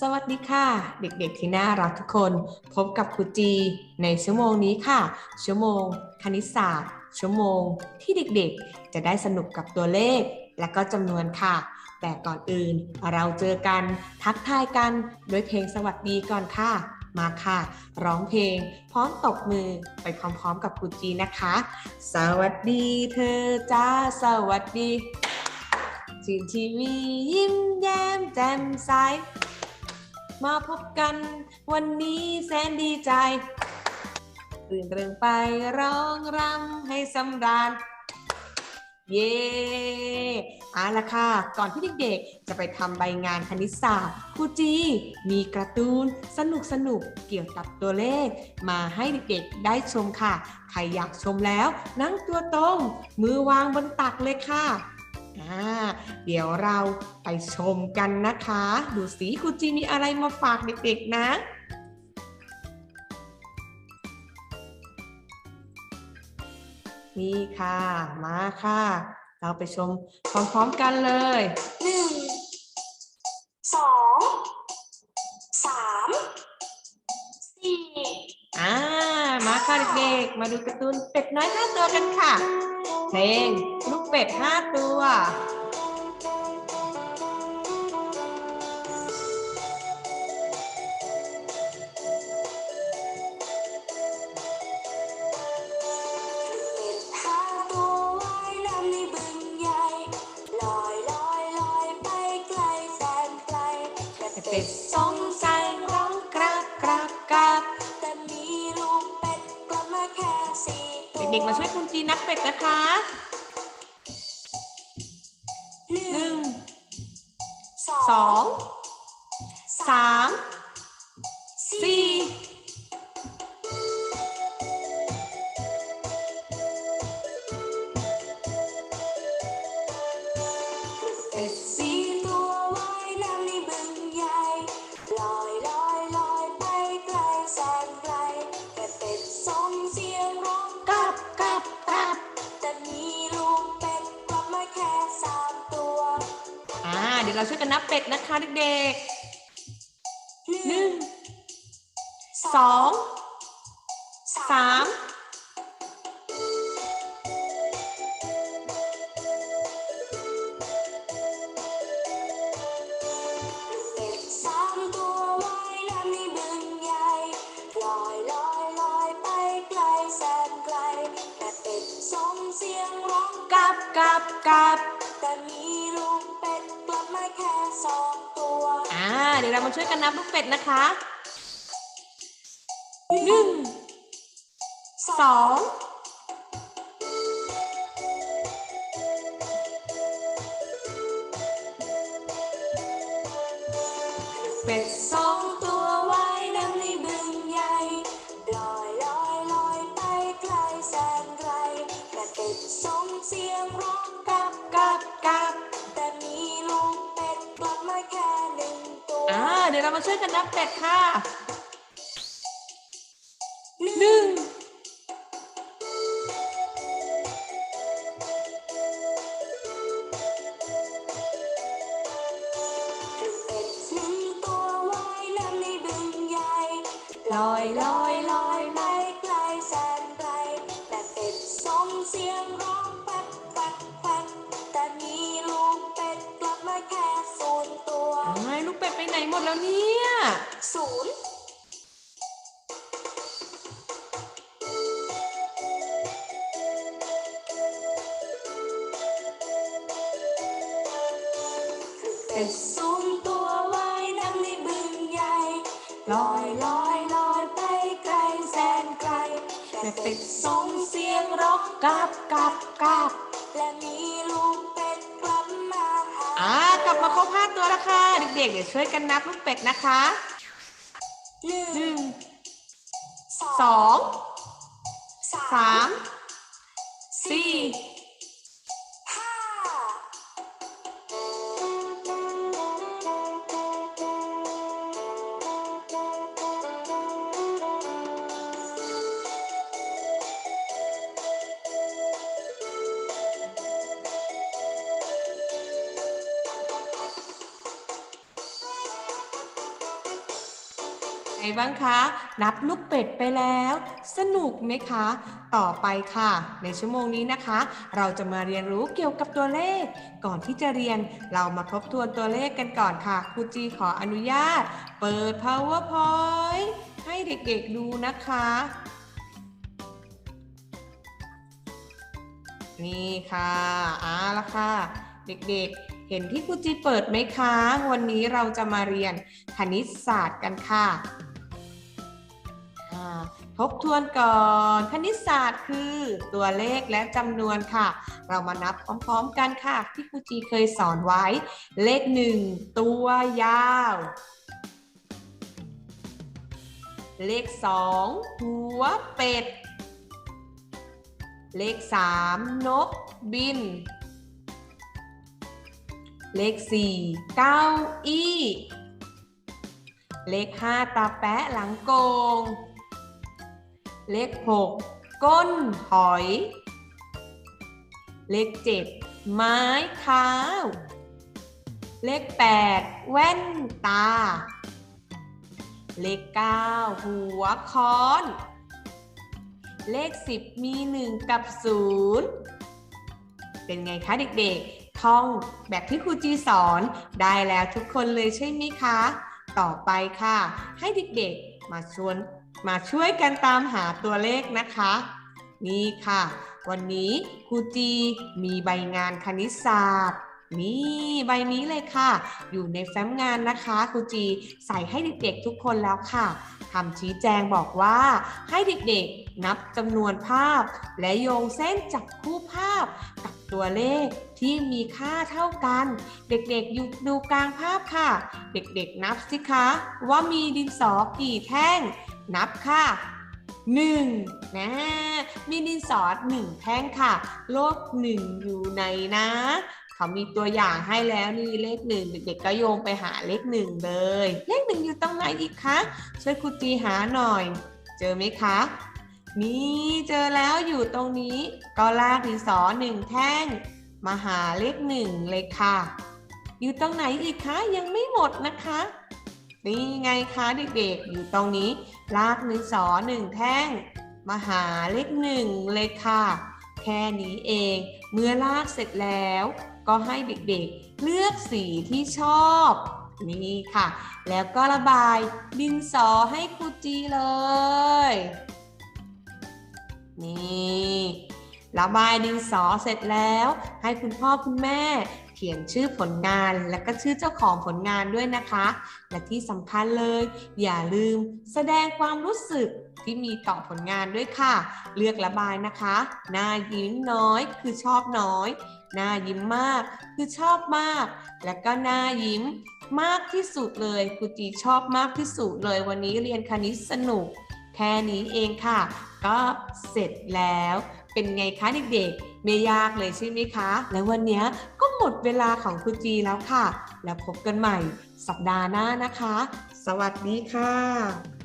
สวัสดีค่ะ เด็กๆที่น่ารักทุกคน พบกับครูจี ในชั่วโมงนี้ค่ะ ชั่วโมง คณิตศาสตร์ ชั่วโมง ที่เด็กๆ จะได้สนุกกับตัวเลข และก็จำนวนค่ะ แต่ก่อนอื่นเราเจอกันทักทายกันด้วยเพลงสวัสดีก่อนค่ะ มาค่ะ ร้องเพลง พร้อมตบมือไปพร้อมๆ กับครูจีนะคะ สวัสดีเธอจ้าสวัสดีจีทีวียิ้มแย้มแจ่มใส มาพบกัน วันนี้แสนดีใจตื่นเริงไปร้องรำให้สำราญ เย้เอาละค่ะ ก่อนที่เด็กๆ จะไปทำใบงานคณิตศาสตร์ครูจี มีการ์ตูนสนุกสนุกเกี่ยวกับตัวเลข มาให้เด็กๆ ได้ชมค่ะ ใครอยากชมแล้ว นั่งตัวตรง มือวางบนตักเลยค่ะ อ่าเดี๋ยวเราไปชมกันนะคะ ดูสิครูจีมีอะไรมาฝากเด็กๆนะนี่ค่ะ มาค่ะ เราไปชมพร้อมๆกันเลยหนึ่งสองสามสี่อ่า มาค่ะเด็กๆ มาดูการ์ตูนเป็ดน้อยห้าตัวกันค่ะ เพลงลูกเป็ดห้าตัว ด็กๆ มาช่วยคุณจีนักเป็ดนะคะหนึ่งสองสาม เราช่วยกันนับเป็ดนะคะเด็กๆหนึ่งสองสามเป็ดสามตัวว่ายน้ำในบึงใหญ่ลอยลอยลอยไปไกลแสนไกลแต่เป็ดส่งเสียงร้องกราบกราบกราบแต่มีลูกเป็ด แค่สองตัวอ่าเดี๋ยวเรามาช่วยกันนับลูกเป็ดนะคะหนึ่งสองเป็ดสองตัว ดี๋ยวเรามาช่วยกันนับเป็ดค่ะหนึ่งนึ่งเป็ดหนึ่งตัวว่ายน้ำในบึงใหญ่ลอยลอย ไปไหนหมดแล้วเนี่ยศูนย์เป็ดสองตัวว่ายน้ำในบึงใหญ่ลอยลอยลอยไปไกลแสนไกลแต่เป็ดส่งเสียงร้องกราบกราบกราบและมีลูก อ่ากลับมาครบห้าตัวแล้วค่ะ เด็กๆ เดี๋ยวช่วยกันนับลูกเป็ดนะคะหนึ่งหนึ่งสสองสามสี่ บ้างคะ นับลูกเป็ดไปแล้ว สนุกไหมคะ ต่อไปค่ะ ในชั่วโมงนี้นะคะ เราจะมาเรียนรู้เกี่ยวกับตัวเลข ก่อนที่จะเรียนเรามาทบทวนตัวเลขกันก่อนค่ะครูจีขออนุญาต เปิด powerpoint ให้เด็กๆดูนะคะนี่ค่ะเอาละค่ะ เด็กๆ เห็นที่ครูจีเปิดไหมคะ วันนี้เราจะมาเรียนคณิตศาสตร์กันค่ะ ทบทวนก่อน คณิตศาสตร์คือตัวเลขและจำนวนค่ะ เรามานับพร้อมๆกันค่ะ ที่ครูจีเคยสอนไว้ เลขหนึ่งตัวยาว เลขสองหัวเป็ด เลขสามนกบิน เลขสี่เก้าอี้ เลขห้าตาแปะหลังโกง เลขหกก้นหอย เลขเจ็ดไม้เท้า เลขแปดแว่นตา เลขเก้าหัวค้อน เลข 10 มี 1 กับ 0 เป็นไงคะเด็กๆ ท่องแบบที่ครูจีสอนได้แล้วทุกคนเลยใช่ไหมคะ ต่อไปค่ะ ให้เด็กๆมาชวน มาช่วยกันตามหาตัวเลขนะคะ นี่ค่ะ วันนี้ครูจีมีใบงานคณิตศาสตร์นี่ใบนี้เลยค่ะ อยู่ในแฟ้มงานนะคะครูจีใส่ให้เด็กๆทุกคนแล้วค่ะคำชี้แจงบอกว่าให้เด็กๆนับจำนวนภาพ และโยงเส้นจับคู่ภาพกับตัวเลขที่มีค่าเท่ากัน เด็กๆอยู่ดูกลางภาพค่ะ เด็กๆนับสิคะว่ามีดินสอกี่แท่ง นับค่ะหนึ่งนะมีดินสอหนึ่งแท่งค่ะโลกหนึ่งอยู่ไหนนะ เขามีตัวอย่างให้แล้วนี่เลขหนึ่งเด็กๆก็โยงไปหาเลขหนึ่งเลย เลขหนึ่งอยู่ตรงไหนอีกคะช่วยครูจีหาหน่อย เจอไหมคะนี่เจอแล้วอยู่ตรงนี้ก็ลากดินสอหนึ่งแท่ง มาหาเลขหนึ่งเลยค่ะ อยู่ตรงไหนอีกคะยังไม่หมดนะคะ นี่ไงคะเด็กๆ อยู่ตรงนี้ลากดินสอหนึ่งแท่ง มาหาเลขหนึ่งเลยค่ะ แค่นี้เอง เมื่อลากเสร็จแล้ว ก็ให้เด็กๆ เลือกสีที่ชอบ นี่ค่ะ แล้วก็ระบายดินสอให้ครูจีเลย นี่ระบายดินสอเสร็จแล้ว ให้คุณพ่อคุณแม่ เขียนชื่อผลงานและก็ชื่อเจ้าของผลงานด้วยนะคะ และที่สำคัญเลย อย่าลืมแสดงความรู้สึกที่มีต่อผลงานด้วยค่ะ เลือกระบายนะคะหน้ายิ้มน้อยคือชอบน้อยหน้ายิ้มมากคือชอบมาก และก็หน้ายิ้มมากที่สุดเลยครูจีชอบมากที่สุดเลยวันนี้เรียนคณิตสนุก แค่นี้เองค่ะ ก็เสร็จแล้วเป็นไงคะเด็กๆ ไม่ยากเลยใช่ไหมคะ และวันนี้ก็หมดเวลาของครูจีแล้วค่ะ แล้วพบกันใหม่สัปดาห์หน้านะคะ สวัสดีค่ะ